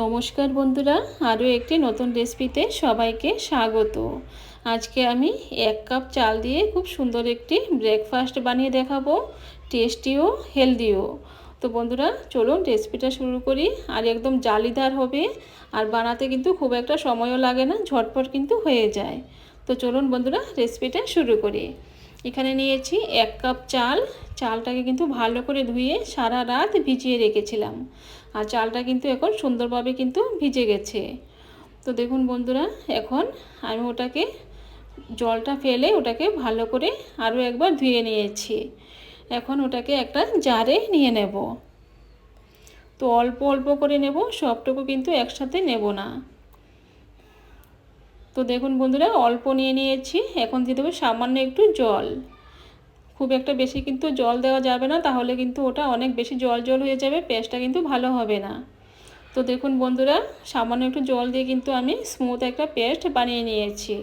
নমস্কার বন্ধুরা, আরও একটি নতুন রেসিপিতে সবাইকে স্বাগত। আজকে আমি এক কাপ চাল দিয়ে খুব সুন্দর একটি ব্রেকফাস্ট বানিয়ে দেখাবো টেস্টিও হেলদিও তো বন্ধুরা, চলুন রেসিপিটা শুরু করি। আর একদম জালিদার হবে, আর বানাতে কিন্তু খুব একটা সময়ও লাগে না, ঝটপট কিন্তু হয়ে যায়। তো চলুন বন্ধুরা রেসিপিটা শুরু করি। এখানে নিয়েছি এক কাপ চাল। চালটাকে কিন্তু ভালো করে ধুয়ে সারা রাত ভিজিয়ে রেখেছিলাম। আর চালটা কিন্তু এখন সুন্দরভাবে কিন্তু ভিজে গেছে। তো দেখুন বন্ধুরা, এখন আমি ওটাকে, জলটা ফেলে ওটাকে ভালো করে আরও একবার ধুয়ে নিয়েছি। এখন ওটাকে একটা জারে নিয়ে নেব। তো অল্প অল্প করে নেব, সবটুকু কিন্তু একসাথে নেব না। তো দেখুন বন্ধুরা, অল্প নিয়ে নিয়েছি। এখন দিয়ে দেবো সামান্য একটু জল। খুব একটা বেশি কিন্তু জল দেওয়া যাবে না, তাহলে কিন্তু ওটা অনেক বেশি জল জল হয়ে যাবে, পেস্টটা কিন্তু ভালো হবে না। তো দেখুন বন্ধুরা, সামান্য একটু জল দিয়ে কিন্তু আমি স্মুথ একটা পেস্ট বানিয়ে নিয়েছি।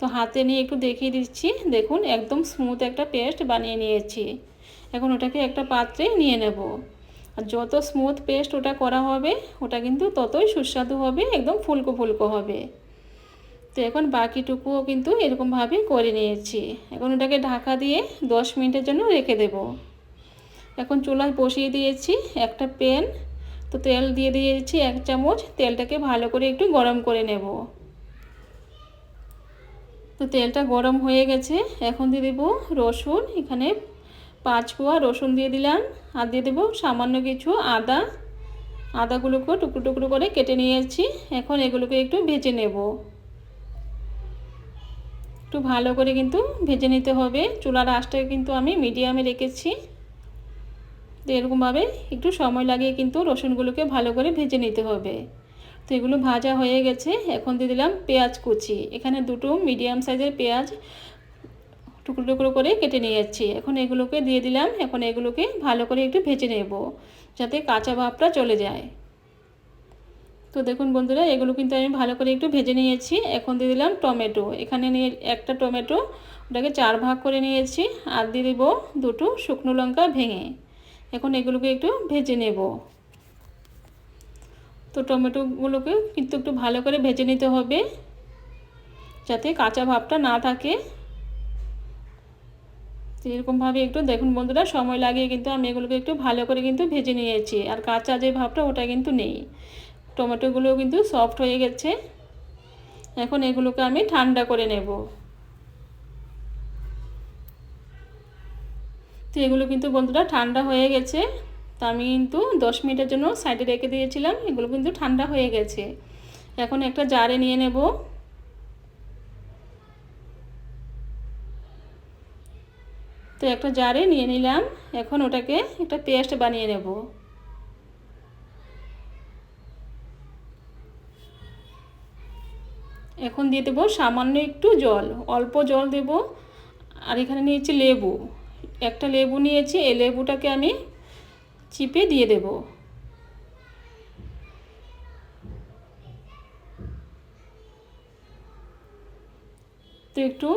তো হাতে নিয়ে একটু দেখিয়ে দিচ্ছি, দেখুন একদম স্মুথ একটা পেস্ট বানিয়ে নিয়েছি। এখন ওটাকে একটা পাত্রে নিয়ে নেব। আর যত স্মুথ পেস্ট ওটা করা হবে, ওটা কিন্তু ততই সুস্বাদু হবে, একদম ফুলকো ফুলকো হবে। তো এখন বাকিটুকুও কিন্তু এরকমভাবে করে নিয়েছি। এখন ওটাকে ঢাকা দিয়ে দশ মিনিটের জন্য রেখে দেব। এখন চুলায় বসিয়ে দিয়েছি একটা প্যান। তো তেল দিয়ে দিয়েছি এক চামচ। তেলটাকে ভালো করে একটু গরম করে নেব। তো তেলটা গরম হয়ে গেছে। এখন দিয়ে দেবো রসুন। এখানে পাঁচ কোয়া রসুন দিয়ে দিলাম। আর দিয়ে দেবো সামান্য কিছু আদা। আদাগুলোকেও টুকরো টুকরো করে কেটে নিয়েছি। এখন এগুলোকে একটু ভেজে নেব। একটু ভালো করে কিন্তু ভেজে নিতে হবে। চুলার আঁচটাকে কিন্তু আমি মিডিয়ামে রেখেছি। তো এরকমভাবে একটু সময় লাগিয়ে কিন্তু রসুনগুলোকে ভালো করে ভেজে নিতে হবে। তো এগুলো ভাজা হয়ে গেছে। এখন দিয়ে দিলাম পেঁয়াজ কুচি। এখানে দুটো মিডিয়াম সাইজের পেঁয়াজ টুকরো টুকরো করে কেটে নিয়ে যাচ্ছি এখন এগুলোকে দিয়ে দিলাম। এখন এগুলোকে ভালো করে একটু ভেজে নেব, যাতে কাঁচা ভাবটা চলে যায়। তো দেখুন বন্ধুরা, এগুলো কিন্তু আমি ভালো করে একটু ভেজে নিয়েছি। এখন দিয়ে দিলাম টমেটো। এখানে নিয়ে একটা টমেটো, ওটাকে চার ভাগ করে নিয়েছি আর দিয়ে দেবো দুটো শুকনো লঙ্কা ভেঙে। এখন এগুলোকে একটু ভেজে নেব। তো টমেটোগুলোকে কিন্তু একটু ভালো করে ভেজে নিতে হবে, যাতে কাঁচা ভাবটা না থাকে। এরকমভাবে একটু দেখুন বন্ধুরা, সময় লাগিয়ে কিন্তু আমি এগুলোকে একটু ভালো করে কিন্তু ভেজে নিয়েছি। আর কাঁচা যে ভাবটা, ওটা কিন্তু নেই। টমেটোগুলো কিন্তু সফট হয়ে গেছে। এখন এগুলোকে আমি ঠান্ডা করে নেব। তো এগুলো কিন্তু বন্ধুরা ঠান্ডা হয়ে গেছে। তো আমি কিন্তু দশ মিনিটের জন্য সাইডে রেখে দিয়েছিলাম, এগুলো কিন্তু ঠান্ডা হয়ে গেছে। এখন একটা জারে নিয়ে নেব। তো একটা জারে নিয়ে নিলাম, এখন ওটাকে একটা পেস্ট বানিয়ে নেব। এখন দিয়ে দেবো সামান্য একটু জল, অল্প জল দেব। আর এখানে নিয়েছি লেবু, একটা লেবু নিয়েছি, এই লেবুটাকে আমি চিপে দিয়ে দেব। তো একটু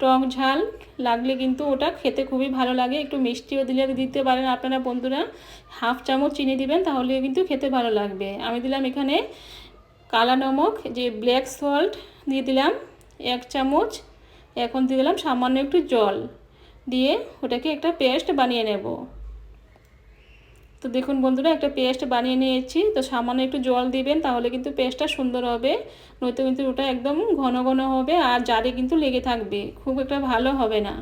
টক ঝাল লাগলে কিন্তু ওটা খেতে খুবই ভালো লাগে, একটু মিষ্টিও দিলে দিতে পারেন আপনারা বন্ধুরা। হাফ চামচ চিনি দিবেন তাহলে কিন্তু খেতে ভালো লাগবে। আমি দিলাম এখানে কালা নমক যে ব্ল্যাক সল্ট দিয়ে দিলাম, এক চামচ। এখন দিয়ে দিলাম সামান্য একটু জল। দিয়ে ওটাকে একটা পেস্ট বানিয়ে নেব। তো দেখুন বন্ধুরা, একটা পেস্ট বানিয়ে নিয়েছি। তো সামান্য একটু জল দিবেন, তাহলে কিন্তু পেস্টটা সুন্দর হবে। নয়তো কিন্তু ওটা একদম ঘন ঘন হবে আর জারে কিন্তু লেগে থাকবে। খুব একটা ভালো হবে না।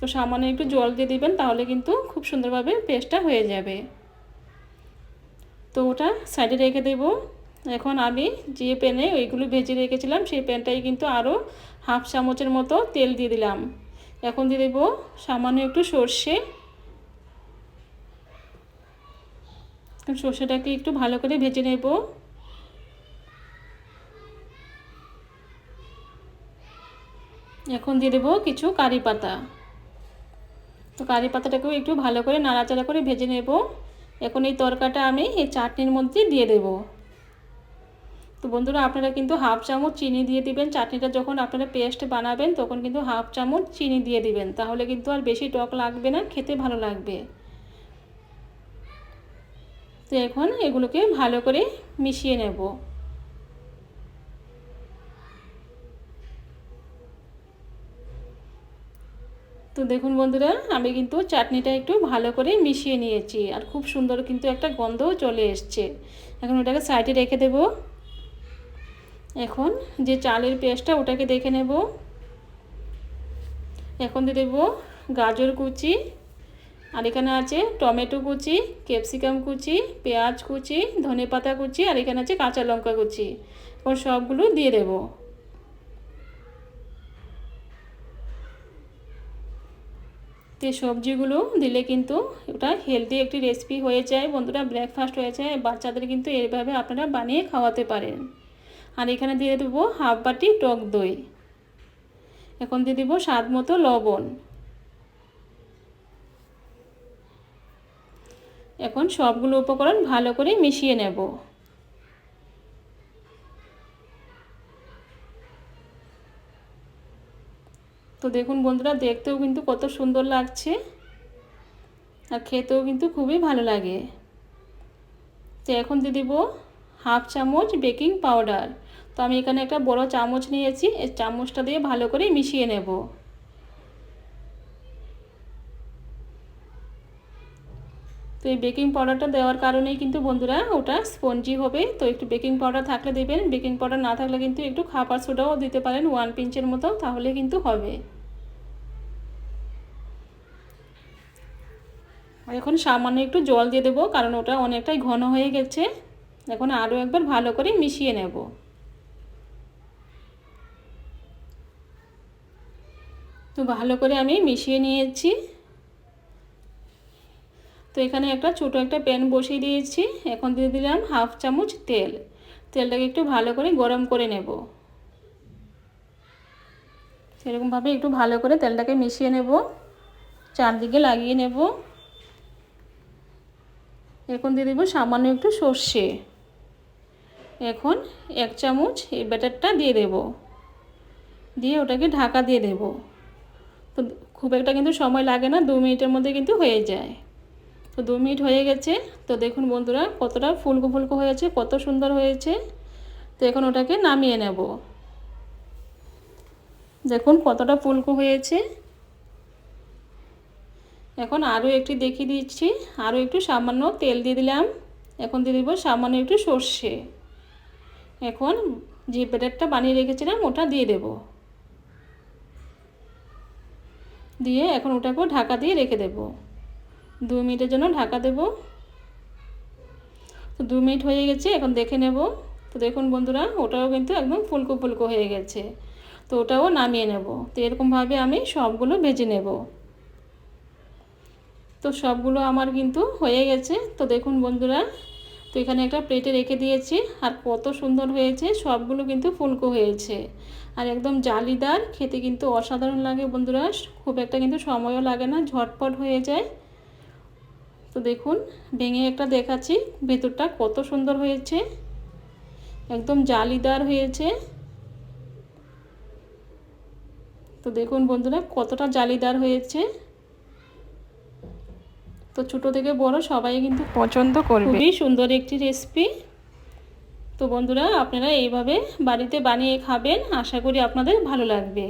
তো সামান্য একটু জল দিয়ে দিবেন, তাহলে কিন্তু খুব সুন্দরভাবে পেস্টটা হয়ে যাবে। তো ওটা সাইডে রেখে দেবো। এখন আমি যে প্যানে ওইগুলো ভেজে রেখেছিলাম, সেই প্যানটাই কিন্তু আরও হাফ চামচের মতো তেল দিয়ে দিলাম। এখন দিয়ে দেবো সামান্য একটু সর্ষে। সর্ষেটাকে একটু ভালো করে ভেজে নেব। এখন দিয়ে দেবো কিছু কারি পাতা। তো কারি পাতাটাকেও একটু ভালো করে নাড়াচাড়া করে ভেজে নেব। এখন এই তরকাটা আমি এই চাটনির মধ্যে দিয়ে দেবো। তো বন্ধুরা আপনারা কিন্তু হাফ চামচ চিনি দিয়ে দিবেন। চাটনিটা যখন আপনারা পেস্ট বানাবেন, তখন কিন্তু হাফ চামচ চিনি দিয়ে দিবেন। তাহলে কিন্তু আর বেশি টক লাগবে না, খেতে ভালো লাগবে। তো এখন এগুলোকে ভালো করে মিশিয়ে নেব। তো দেখুন বন্ধুরা, আমি কিন্তু চাটনিটা একটু ভালো করে মিশিয়ে নিয়েছি। আর খুব সুন্দর কিন্তু একটা গন্ধও চলে এসছে। এখন ওটাকে সাইডে রেখে দেব। এখন যে চালের পেস্টটা ওটাকে দেখে নেব। এখন দিয়ে দেবো গাজর কুচি, আর এখানে আছে টমেটো কুচি, ক্যাপসিকাম কুচি, পেঁয়াজ কুচি, ধনে পাতা কুচি, আর এখানে আছে কাঁচা লঙ্কা কুচি। ওর সবগুলো দিয়ে দেবো। তে সবজিগুলো দিলে কিন্তু ওটা হেলদি একটি রেসিপি হয়ে যায়। বন্ধুরা ব্রেকফাস্ট হয়ে যায়। বাচ্চাদের কিন্তু এইভাবে আপনারা বানিয়ে খাওয়াতে পারেন। আর এখানে দিয়ে দেবো হাফ বাটি টক দই। এখন দিয়ে দেবো স্বাদ মতো লবণ। এখন সবগুলো উপকরণ ভালো করে মিশিয়ে নেব। তো দেখুন বন্ধুরা, দেখতেও কিন্তু কত সুন্দর লাগছে আর খেতেও কিন্তু খুবই ভালো লাগে। তো এখন দিয়ে দেবো হাফ চামচ বেকিং পাউডার। তো আমি এখানে একটা বড় চামচ নিয়েছি, এই চামচটা দিয়ে ভালো করে মিশিয়ে নেব। তো এই বেকিং পাউডারটা দেওয়ার কারণেই কিন্তু বন্ধুরা ওটা স্পঞ্জি হবে। তো একটু বেকিং পাউডার থাকলে দেবেন, বেকিং পাউডার না থাকলে কিন্তু একটু খাবার সোডাও দিতে পারেন ওয়ান পিঞ্চের মতো, তাহলে কিন্তু হবে। এখন সামান্য একটু জল দিয়ে দেবো, কারণ ওটা অনেকটাই ঘন হয়ে গেছে। এখন আরও একবার ভালো করে মিশিয়ে নেব। তো ভালো করে আমি মিশিয়ে নিয়েছি। তো এখানে একটা ছোটো একটা প্যান বসিয়ে দিয়েছি। এখন দিয়ে দিলাম হাফ চামচ তেল। তেলটাকে একটু ভালো করে গরম করে নেব। সেরকমভাবে একটু ভালো করে তেলটাকে মিশিয়ে নেব। চারদিকে লাগিয়ে নেব। এখন দিয়ে দেবো সামান্য একটু সর্ষে। এখন এক চামচ এই ব্যাটারটা দিয়ে দেব। দিয়ে ওটাকে ঢাকা দিয়ে দেব। তো খুব একটা কিন্তু সময় লাগে না, দু মিনিটের মধ্যে কিন্তু হয়ে যায়। তো দু মিনিট হয়ে গেছে, তো দেখুন বন্ধুরা কতটা ফুলকো ফুলকো হয়েছে কত সুন্দর হয়েছে। তো এখন ওটাকে নামিয়ে নেব। দেখুন কতটা ফুলকো হয়েছে। এখন আরও একটি দেখিয়ে দিচ্ছি, আরও একটু সামান্য তেল দিয়ে দিলাম। এখন দিয়ে দেবো সামান্য একটু সর্ষে। এখন যে ব্যাটারটা বানিয়ে রেখেছিলাম ওটা দিয়ে দেব। দিয়ে এখন ওটাকেও ঢাকা দিয়ে রেখে দেব। দু মিনিটের জন্য ঢাকা দেব। তো দু মিনিট হয়ে গেছে, এখন দেখে নেব। তো দেখুন বন্ধুরা, ওটাও কিন্তু একদম ফুলকো ফুলকো হয়ে গেছে। তো ওটাও নামিয়ে নেব। তো এরকমভাবে আমি সবগুলো ভেজে নেব। তো সবগুলো আমার কিন্তু হয়ে গেছে। তো দেখুন বন্ধুরা তো এখানে একটা প্লেটে রেখে দিয়েছি আর কত সুন্দর হয়েছে, সবগুলো কিন্তু ফুলকো হয়েছে। আর একদম জালিদার, খেতে কিন্তু অসাধারণ লাগে বন্ধুরা, খুব একটা কিন্তু সময়ও লাগে না, ঝটপট হয়ে যায়। তো দেখুন, ভেঙে একটা দেখাচ্ছি, ভেতরটা কত সুন্দর হয়েছে। একদম জালিদার হয়েছে। তো দেখুন বন্ধুরা, কতটা জালিদার হয়েছে। তো ছোটো থেকে বড় সবাই কিন্তু পছন্দ করবে। খুবই সুন্দর একটি রেসিপি তো বন্ধুরা, আপনারা এইভাবে বাড়িতে বানিয়ে খাবেন, আশা করি আপনাদের ভালো লাগবে।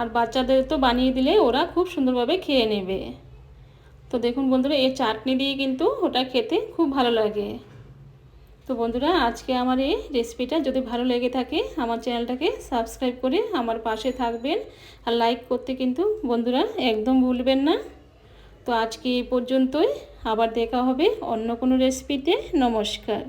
আর বাচ্চাদের তো বানিয়ে দিলে ওরা খুব সুন্দরভাবে খেয়ে নেবে। তো দেখুন বন্ধুরা, এই চাটনি দিয়ে কিন্তু ওটা খেতে খুব ভালো লাগে। তো বন্ধুরা, আজকে আমার এই রেসিপিটা যদি ভালো লেগে থাকে, আমার চ্যানেলটাকে সাবস্ক্রাইব করে আমার পাশে থাকবেন। আর লাইক করতে কিন্তু বন্ধুরা একদম ভুলবেন না। তো আজকে এই পর্যন্তই আবার দেখা হবে অন্য কোনো রেসিপিতে নমস্কার।